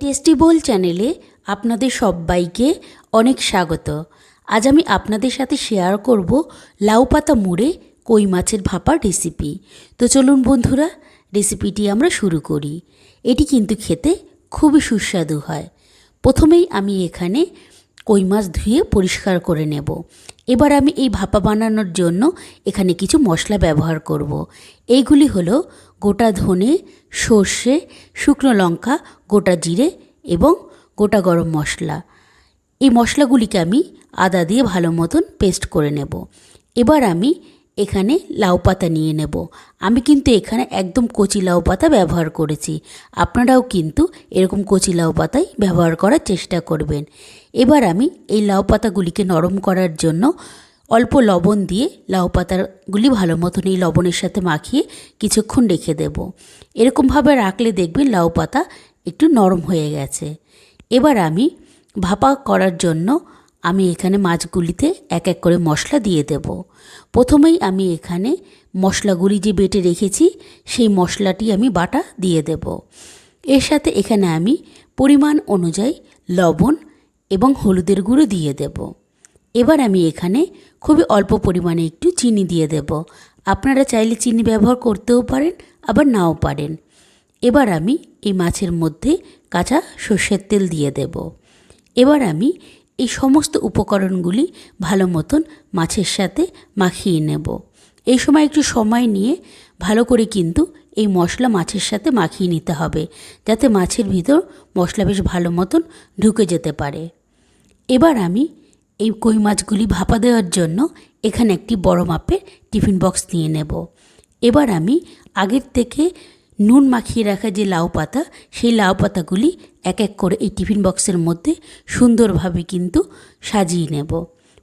Tasty বোল চ্যানেলে আপনাদের সবাইকে অনেক স্বাগত। আজ আমি আপনাদের সাথে শেয়ার করব লাউ পাতা মুড়ে কই মাছের ভাপা রেসিপি তো চলুন বন্ধুরা রেসিপিটি আমরা শুরু করি। এটি কিন্তু খেতে খুবই সুস্বাদু হয়। প্রথমেই আমি এখানে কই মাছ ধুয়ে পরিষ্কার করে নেব। এবার আমি এই ভাপা বানানোর জন্য এখানে কিছু মশলা ব্যবহার করব। এইগুলি হলো গোটা ধনে, সর্ষে, শুকনো লঙ্কা, গোটা জিরে এবং গোটা গরম মশলা। এই মশলাগুলিকে আমি আদা দিয়ে ভালো মতন পেস্ট করে নেব। এবার আমি এখানে লাউ পাতা নিয়ে নেব। আমি কিন্তু এখানে একদম কচি লাউ পাতা ব্যবহার করেছি। আপনারাও কিন্তু এরকম কচি লাউ পাতাই ব্যবহার করার চেষ্টা করবেন। এবার আমি এই লাউ পাতাগুলিকে নরম করার জন্য অল্প লবণ দিয়ে লাউ পাতাগুলি ভালো মতন এই লবণের সাথে মাখিয়ে কিছুক্ষণ রেখে দেব। এরকমভাবে রাখলে দেখবেন লাউ পাতা একটু নরম হয়ে গেছে। এবার আমি ভাপা করার জন্য আমি এখানে মাছগুলিতে এক এক করে মশলা দিয়ে দেব। প্রথমেই আমি এখানে মশলাগুলি যে বেটে রেখেছি, সেই মশলাটি আমি বাটা দিয়ে দেব। এর সাথে এখানে আমি পরিমাণ অনুযায়ী লবণ এবং হলুদের গুঁড়ো দিয়ে দেব। এবার আমি এখানে খুবই অল্প পরিমাণে একটু চিনি দিয়ে দেব। আপনারা চাইলে চিনি ব্যবহার করতেও পারেন, আবার নাও পারেন। এবার আমি এই মাছের মধ্যে কাঁচা সর্ষের তেল দিয়ে দেব। এবার আমি এই সমস্ত উপকরণগুলি ভালো মতন মাছের সাথে মাখিয়ে নেব। এই সময় একটু সময় নিয়ে ভালো করে কিন্তু এই মশলা মাছের সাথে মাখিয়ে নিতে হবে, যাতে মাছের ভিতর মশলা বেশ ভালো মতন ঢুকে যেতে পারে। এবার আমি এই কই মাছগুলি ভাপা দেওয়ার জন্য এখানে একটি বড় মাপের টিফিন বক্স নিয়ে নেব। এবার আমি আগের থেকে নুন মাখিয়ে রাখা যে লাউ পাতা, সেই লাউ পাতাগুলি এক এক করে এই টিফিন বক্সের মধ্যে সুন্দরভাবে কিন্তু সাজিয়ে নেব।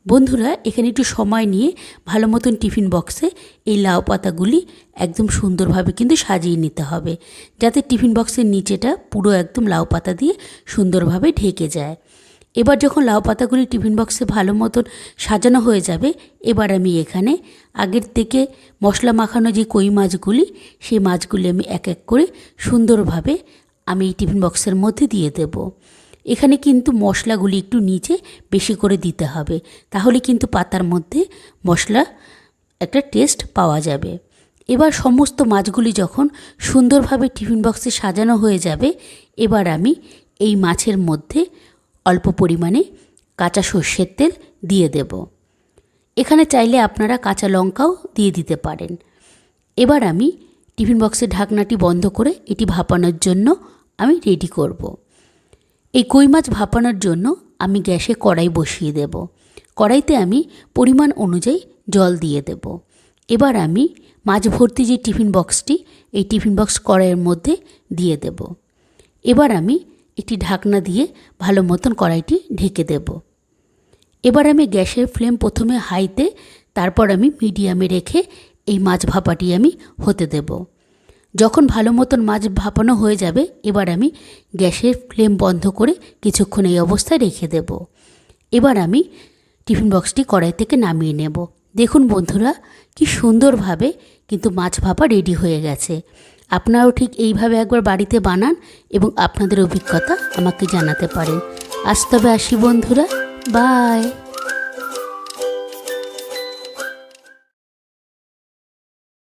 বন্ধুরা, এখানে একটু সময় নিয়ে ভালো মতন টিফিন বক্সে এই লাউ পাতাগুলি একদম সুন্দরভাবে কিন্তু সাজিয়ে নিতে হবে, যাতে টিফিন বক্সের নিচেটা পুরো একদম লাউ পাতা দিয়ে সুন্দরভাবে ঢেকে যায়। এবার যখন লাউ পাতাগুলি টিফিন বক্সে ভালো মতন সাজানো হয়ে যাবে, এবার আমি এখানে আগের থেকে মশলা মাখানো যে কই মাছগুলি, সেই মাছগুলি আমি এক এক করে সুন্দরভাবে আমি এই টিফিন বক্সের মধ্যে দিয়ে দেব। এখানে কিন্তু মশলাগুলি একটু নিচে বেশি করে দিতে হবে, তাহলে কিন্তু পাতার মধ্যে মশলা একটা টেস্ট পাওয়া যাবে। এবার সমস্ত মাছগুলি যখন সুন্দরভাবে টিফিন বক্সে সাজানো হয়ে যাবে, এবার আমি এই মাছের মধ্যে অল্প পরিমাণে কাঁচা সর্ষের তেল দিয়ে দেব। এখানে চাইলে আপনারা কাঁচা লঙ্কাও দিয়ে দিতে পারেন। এবার আমি টিফিন বক্সের ঢাকনাটি বন্ধ করে এটি ভাপানোর জন্য আমি রেডি করব। এই কই মাছ ভাপানোর জন্য আমি গ্যাসে কড়াই বসিয়ে দেব। কড়াইতে আমি পরিমাণ অনুযায়ী জল দিয়ে দেব। এবার আমি মাছ ভর্তি যে টিফিন বক্সটি, এই টিফিন বক্স কড়াইয়ের মধ্যে দিয়ে দেব। এবার আমি একটি ঢাকনা দিয়ে ভালো মতন কড়াইটি ঢেকে দেব। এবার আমি গ্যাসের ফ্লেম প্রথমে হাইতে, তারপর আমি মিডিয়ামে রেখে এই মাছ ভাপাটি আমি হতে দেব। যখন ভালো মতন মাছ ভাপানো হয়ে যাবে, এবার আমি গ্যাসের ফ্লেম বন্ধ করে কিছুক্ষণ এই অবস্থায় রেখে দেব। এবার আমি টিফিন বক্সটি কড়াই থেকে নামিয়ে নেব। দেখুন বন্ধুরা, কি সুন্দরভাবে কিন্তু মাছ ভাপা রেডি হয়ে গেছে। আপনারাও ঠিক এইভাবে একবার বাড়িতে বানান এবং আপনাদের অভিজ্ঞতা আমাকে জানাতে পারেন। আজ তবে আসি বন্ধুরা। বাই।